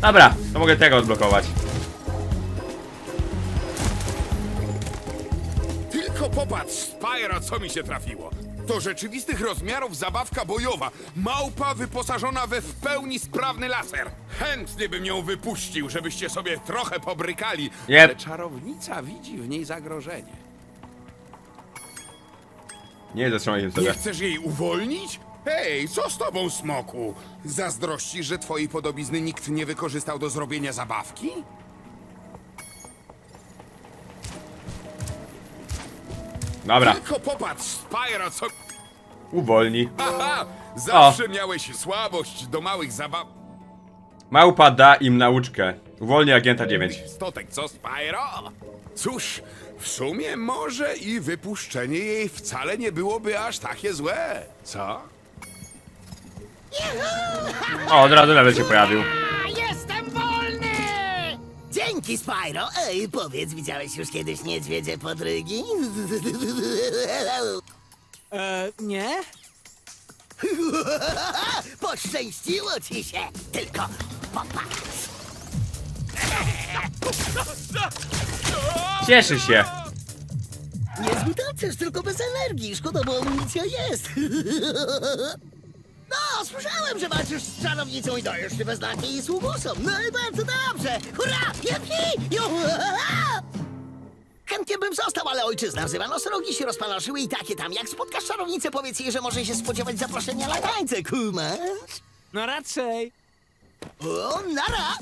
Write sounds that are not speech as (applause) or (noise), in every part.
Dobra, to mogę tego odblokować. Tylko popatrz, Spyro, co mi się trafiło. To rzeczywistych rozmiarów zabawka bojowa. Małpa wyposażona we w pełni sprawny laser. Chętnie bym ją wypuścił, żebyście sobie trochę pobrykali. Jep. Ale czarownica widzi w niej zagrożenie. Nie zatrzymaj się Nie chcesz jej uwolnić? Hej, co z tobą, smoku? Zazdrościsz, że twojej podobizny nikt nie wykorzystał do zrobienia zabawki? Dobra, Tylko popatrz, Spyro, co... uwolni. Haha! Zawsze miałeś słabość do małych zabaw... Małpa da im nauczkę. Uwolni agenta 9. Stotek, co, Spyro? Cóż, w sumie może i wypuszczenie jej wcale nie byłoby aż takie złe, co? O, od razu level się pojawił. A, Jestem wolny! Dzięki, Spyro. Ej, powiedz, widziałeś już kiedyś niedźwiedzie podrygi? E, nie? (laughs) Poszczęściło ci się! Tylko popatrz! Cieszy się. Niezły tancerz, tylko bez energii. Szkoda, bo amunicja jest. (laughs) No, słyszałem, że walczysz z czarownicą i dajesz się we znaki jej sługusom. No i bardzo dobrze. Hurra! Jepi! Chętnie bym został, ale ojczyzna wzywa. Nosorogi się rozpanoszyły i takie tam. Jak spotkasz czarownicę, powiedz jej, że może się spodziewać zaproszenia na tańce, kumasz? No raczej. O, nara!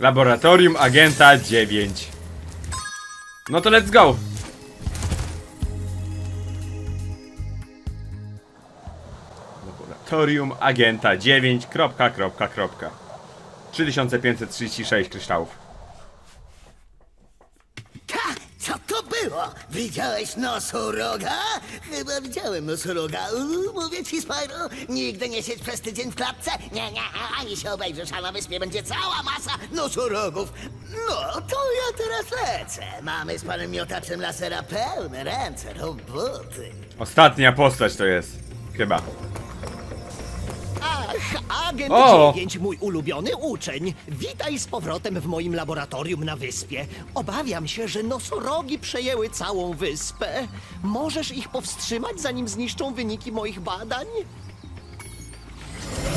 Laboratorium agenta 9. No to let's go. Laboratorium agenta 9. Kropka, kropka, kropka. 3536 kryształów. Ha! Co to było? Widziałeś nosoroga? Chyba widziałem nosoroga. Uuu, mówię ci, Spyro, nigdy nie siedź przez tydzień w klatce. Nie, nie, ani się obejrzysz, a na wyspie będzie cała masa nosorogów. No, to ja teraz lecę. Mamy z panem miotaczem lasera pełne ręce roboty. Ostatnia postać to jest. Chyba. Ach, agent O! 9, mój ulubiony uczeń. Witaj z powrotem w moim laboratorium na wyspie. Obawiam się, że nosorogi przejęły całą wyspę. Możesz ich powstrzymać, zanim zniszczą wyniki moich badań?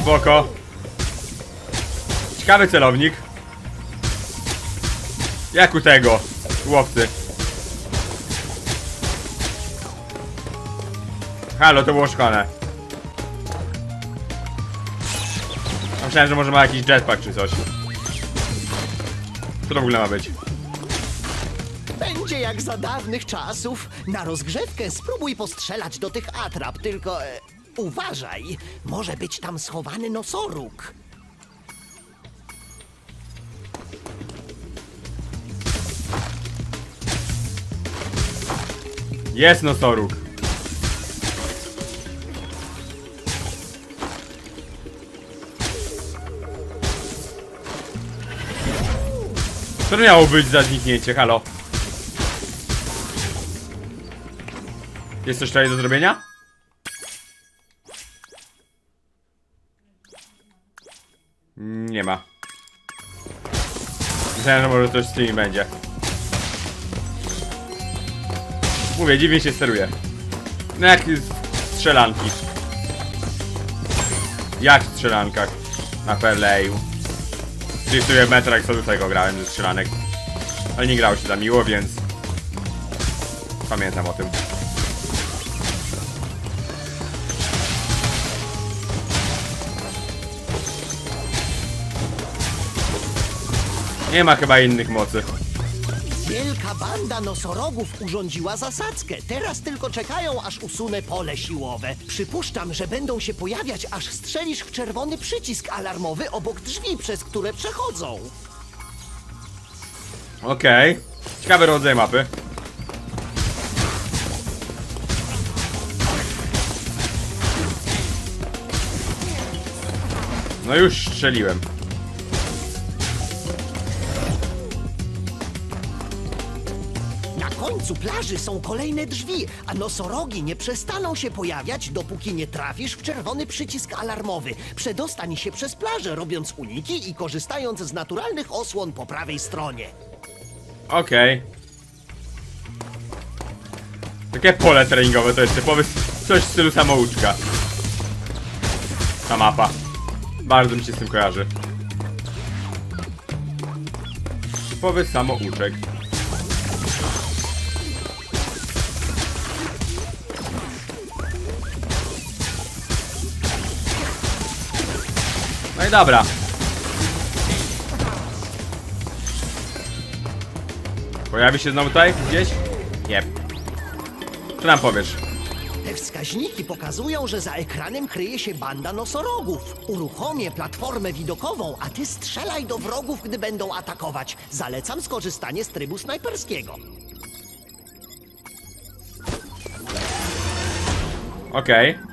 Spoko. Ciekawy celownik. Jak u tego, łowcy. Halo, to było szklane. Myślałem, że może ma jakiś jetpack czy coś. Co to w ogóle ma być? Będzie jak za dawnych czasów. Na rozgrzewkę spróbuj postrzelać do tych atrap, tylko e, uważaj, może być tam schowany nosoróg. Jest nosoruk. Co to miało być za zniknięcie, halo? Jest coś tutaj do zrobienia? Nie ma. Myślałem, że może coś z tymi będzie. Mówię, dziwnie się steruje. No jak strzelanki. Jak w strzelankach. Na Perleju. Czyli w sumie Metra jak sobie tego grałem ze strzelanek. Ale nie grało się za miło, więc... Pamiętam o tym. Nie ma chyba innych mocy. Wielka banda nosorogów urządziła zasadzkę. Teraz tylko czekają, aż usunę pole siłowe. Przypuszczam, że będą się pojawiać, aż strzelisz w czerwony przycisk alarmowy obok drzwi, przez które przechodzą. Okej. Ciekawy rodzaj mapy. No już strzeliłem. Końcu plaży są kolejne drzwi, a nosorogi nie przestaną się pojawiać, dopóki nie trafisz w czerwony przycisk alarmowy. Przedostań się przez plażę, robiąc uniki i korzystając z naturalnych osłon po prawej stronie. Okej. Takie pole treningowe to jest typowy coś w stylu samouczka. Ta mapa. Bardzo mi się z tym kojarzy. Typowy samouczek. Dobra. Pojawi się znowu tutaj gdzieś? Nie. Co nam powiesz? Te wskaźniki pokazują, że za ekranem kryje się banda nosorogów. Uruchomię platformę widokową, a ty strzelaj do wrogów, gdy będą atakować. Zalecam skorzystanie z trybu snajperskiego. Okej.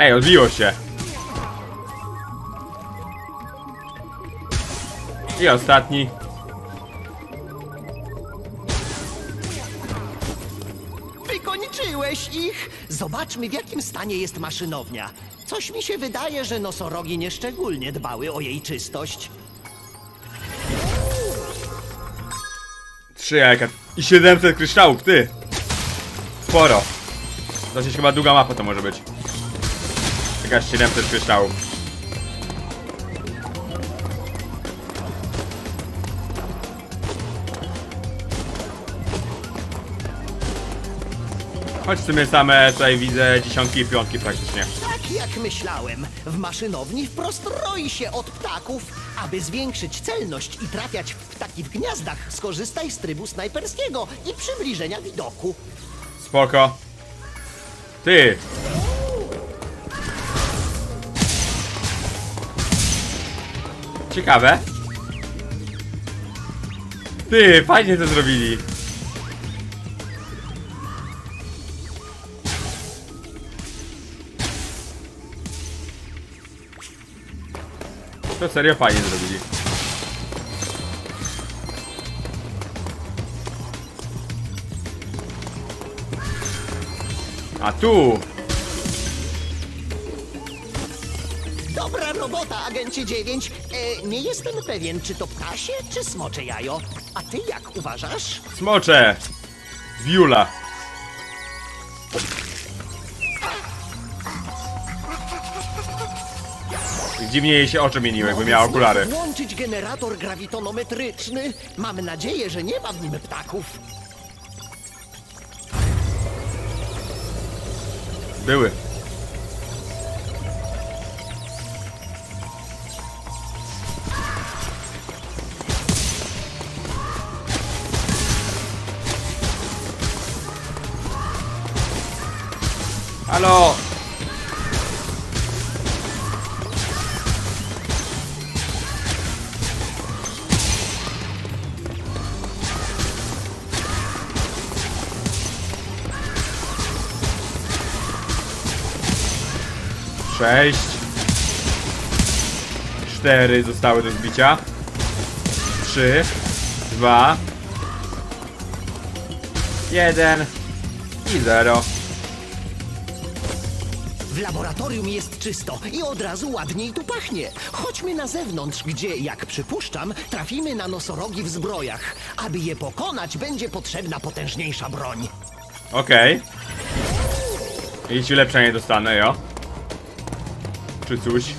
Ej, odbiło się. I ostatni. Wykończyłeś ich! Zobaczmy, w jakim stanie jest maszynownia. Coś mi się wydaje, że nosorogi nieszczególnie dbały o jej czystość. Trzy jajka i 700 kryształów, ty! Sporo. Dosyć chyba długa mapa to może być. Jakaś 700 kryształów. Choć w sumie same tutaj widzę dziesiątki i piątki praktycznie. Tak jak myślałem, w maszynowni wprost roi się od ptaków. Aby zwiększyć celność i trafiać w ptaki w gniazdach, skorzystaj z trybu snajperskiego i przybliżenia widoku. Spoko. Ty! Ciekawe. Ty, fajnie to zrobili. To serio fajnie zrobili. A tu! Robota, agencie 9. E, nie jestem pewien, czy to ptasie, czy smocze jajo. A ty jak uważasz? Smocze! Wiula! Dziwnie jej się oczy mieniły, jakby miała okulary. Włączyć generator grawitonometryczny. Mam nadzieję, że nie ma w nim ptaków. Były. Sześć. Cztery zostały do zbicia. Trzy. Dwa. Jeden. I zero. W laboratorium jest czysto i od razu ładniej tu pachnie. Chodźmy na zewnątrz, gdzie, jak przypuszczam, trafimy na nosorogi w zbrojach. Aby je pokonać, będzie potrzebna potężniejsza broń. Okej. Jeśli ulepszenie dostanę, jo. Czy coś.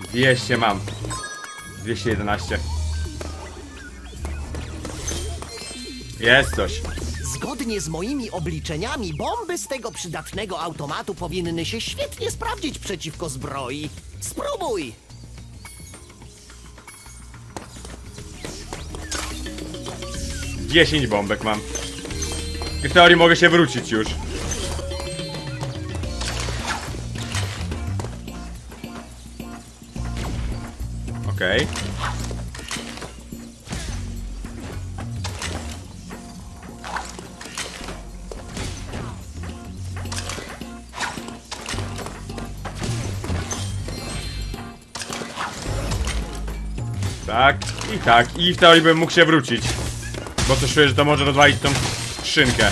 Dwieście mam. 211. Jest coś. Zgodnie z moimi obliczeniami, bomby z tego przydatnego automatu powinny się świetnie sprawdzić przeciwko zbroi. Spróbuj! 10 bombek mam. W teorii mogę się wrócić już. Okej. Tak, i tak. I w teorii bym mógł się wrócić. Bo coś czuję, że to może rozwalić tą skrzynkę.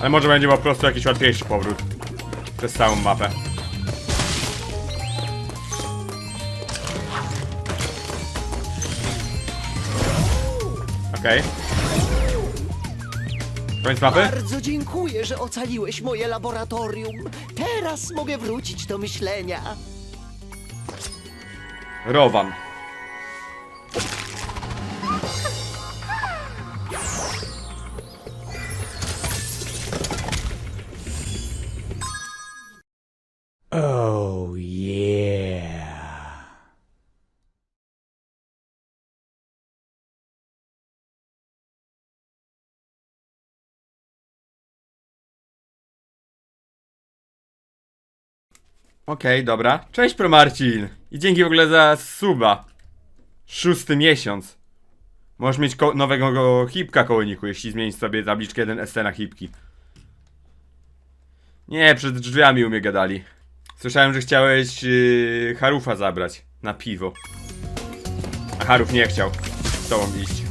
Ale może będzie po prostu jakiś łatwiejszy powrót. Przez całą mapę. Okej. Koniec mapy? Bardzo dziękuję, że ocaliłeś moje laboratorium. Teraz mogę wrócić do myślenia. Rowan. Okej, dobra. Cześć Pro Marcin. I dzięki w ogóle za suba. Szósty miesiąc. Możesz mieć ko- nowego go- hipka kołoniku, jeśli zmienisz sobie tabliczkę 1ST na hipki. Nie, przed drzwiami u mnie gadali. Słyszałem, że chciałeś yy, Harufa zabrać na piwo. A Haruf nie chciał z tobą iść.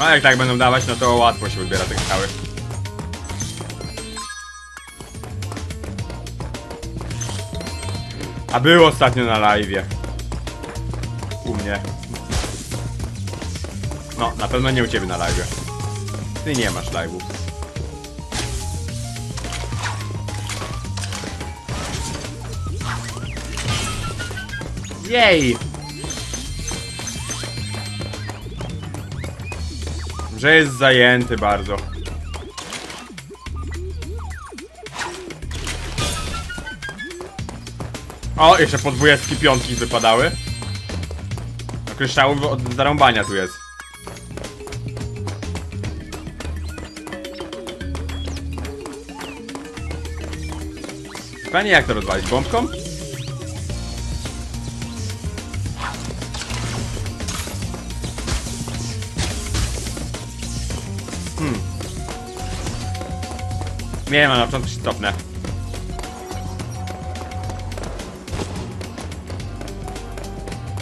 A jak tak będą dawać, no to łatwo się wybiera te skały. A był ostatnio na live. U mnie. No, na pewno nie u ciebie na live. Ty nie masz live'u. Jej! Że jest zajęty bardzo. O, jeszcze po dwudziestki piątki wypadały. No kryształów od zarąbania tu jest. Pytanie jak to rozwalić? Bombką? Nie ma, na początku się cofnę.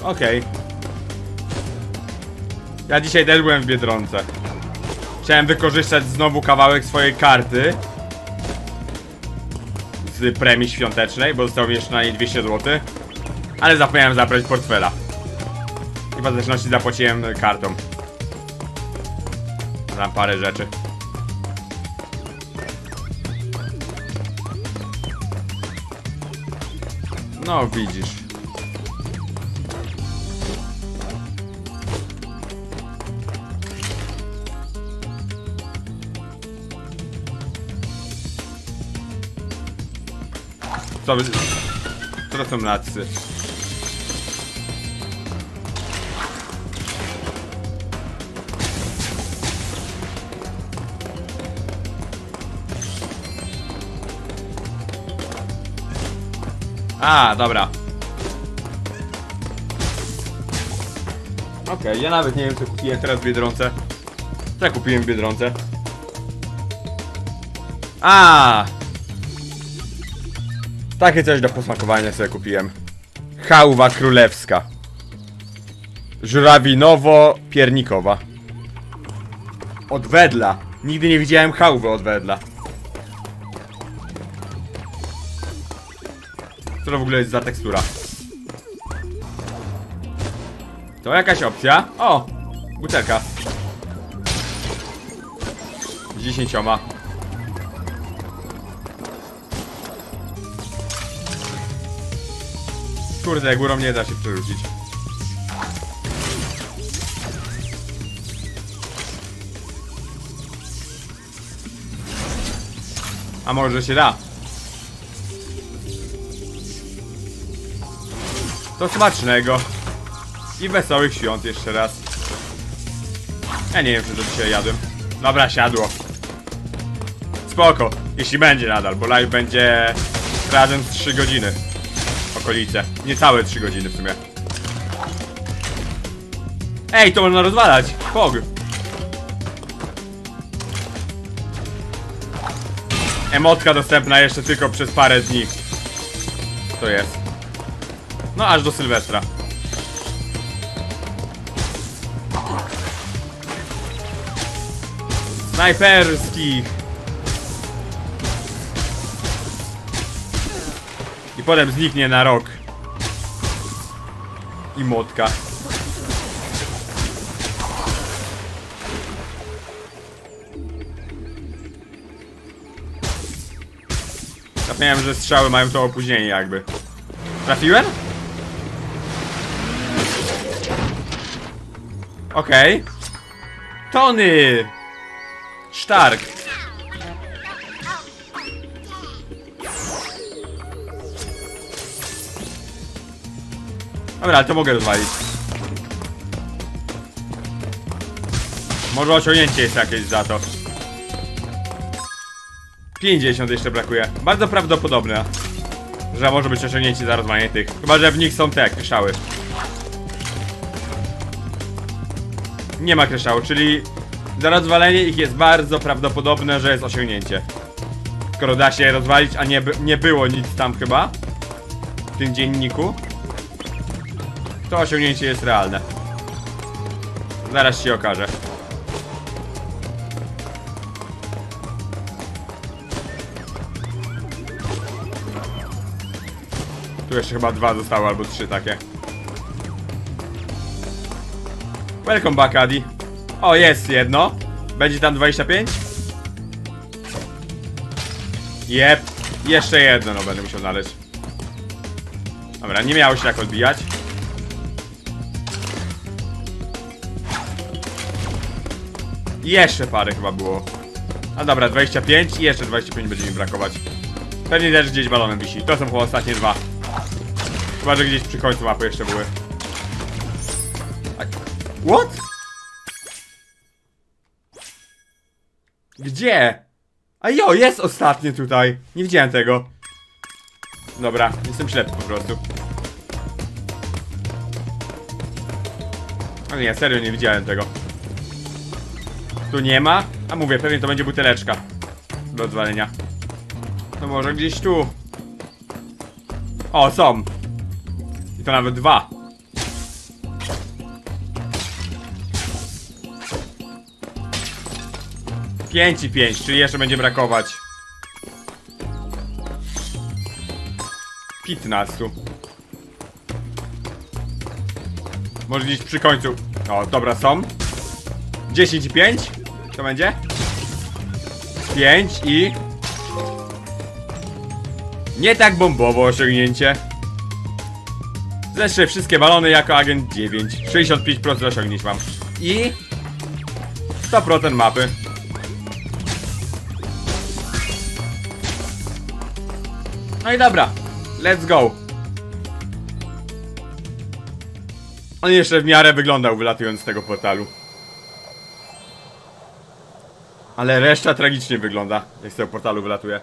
Okej. Ja dzisiaj też byłem w Biedronce. Chciałem wykorzystać znowu kawałek swojej karty. Z premii świątecznej, bo zostało mi jeszcze na niej 200 zł. Ale zapomniałem zabrać portfela. I w ostateczności zapłaciłem kartą. Tam parę rzeczy. No widzisz. Co. Co to są nacy? A, dobra. Okej, ja nawet nie wiem co kupiłem teraz w Biedronce. Co kupiłem w Biedronce? A! Takie coś do posmakowania sobie kupiłem. Chałwa królewska. Żurawinowo-piernikowa. Od wedla. Nigdy nie widziałem chałwy od wedla. Co to w ogóle jest za tekstura? To jakaś opcja? O! Butelka. Z dziesięcioma. Kurde, górą nie da się przerzucić. A może się da? To smacznego. I wesołych świąt jeszcze raz. Ja nie wiem, czy to dzisiaj jadłem. Dobra, siadło. Spoko, jeśli będzie nadal, bo live będzie razem z 3 godziny. Okolice. Niecałe 3 godziny w sumie. Ej, to można rozwalać. Pog. Emotka dostępna jeszcze tylko przez parę dni. To jest. No aż do Sylwestra. Snajperskich. I potem zniknie na rok. I motka. Zapomniałem, że strzały mają to opóźnienie jakby. Trafiłem? Okej. Tony! Stark. Dobra, to mogę rozwalić. Może osiągnięcie jest jakieś za to. 50 jeszcze brakuje. Bardzo prawdopodobne, że może być osiągnięcie za rozwalenie tych. Chyba, że w nich są te kryszały. Nie ma kryszału, czyli za rozwalenie ich jest bardzo prawdopodobne, że jest osiągnięcie. Skoro da się rozwalić, a nie, nie było nic tam chyba w tym dzienniku, to osiągnięcie jest realne. Zaraz się okaże. Tu jeszcze chyba dwa zostały, albo trzy takie. Welcome back, Adi. O, jest jedno. Będzie tam 25? Jep. Jeszcze jedno, no będę musiał znaleźć. Dobra, nie miało się jak odbijać. Jeszcze parę chyba było. A dobra, 25 i jeszcze 25 będzie mi brakować. Pewnie też gdzieś balonem wisi. To są chyba ostatnie dwa. Chyba, że gdzieś przy końcu mapy jeszcze były. What? Gdzie? A jo, jest ostatnie tutaj. Nie widziałem tego. Dobra, jestem ślepy po prostu. A nie, serio nie widziałem tego. Tu nie ma? A mówię, pewnie to będzie buteleczka. Do odwalenia. To może gdzieś tu. O, są. I to nawet dwa. Pięć i pięć, czyli jeszcze będzie brakować. 15. Może gdzieś przy końcu. O, dobra, są. 10 i 5. To będzie? 5 i... Nie tak bombowo osiągnięcie. Zresztą wszystkie balony jako agent 9. 65% osiągnięć mam. I... 100% mapy. No i dobra. Let's go. On jeszcze w miarę wyglądał wylatując z tego portalu. Ale reszta tragicznie wygląda, jak z tego portalu wylatuje.